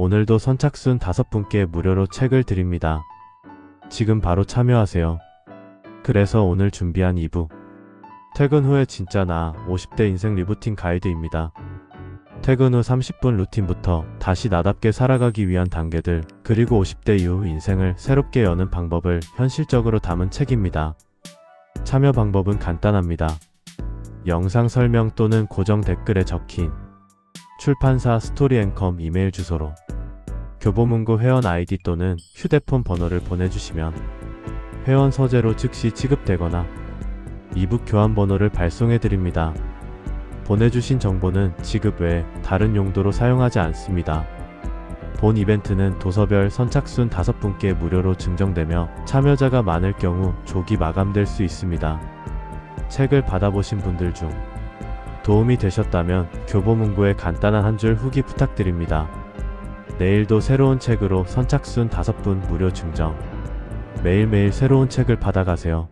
오늘도 선착순 5분께 무료로 책을 드립니다. 지금 바로 참여하세요. 그래서 오늘 준비한 2부. 퇴근 후에 진짜 나 50대 인생 리부팅 가이드입니다. 퇴근 후 30분 루틴부터 다시 나답게 살아가기 위한 단계들, 그리고 50대 이후 인생을 새롭게 여는 방법을 현실적으로 담은 책입니다. 참여 방법은 간단합니다. 영상 설명 또는 고정 댓글에 적힌 출판사 스토리앤컴 이메일 주소로 교보문고 회원 아이디 또는 휴대폰 번호를 보내주시면 회원 서재로 즉시 지급되거나 이북 교환 번호를 발송해 드립니다. 보내주신 정보는 지급 외 다른 용도로 사용하지 않습니다. 본 이벤트는 도서별 선착순 5분께 무료로 증정되며 참여자가 많을 경우 조기 마감될 수 있습니다. 책을 받아보신 분들 중 도움이 되셨다면 교보문고에 간단한 한 줄 후기 부탁드립니다. 내일도 새로운 책으로 선착순 5분 무료 증정. 매일매일 새로운 책을 받아가세요.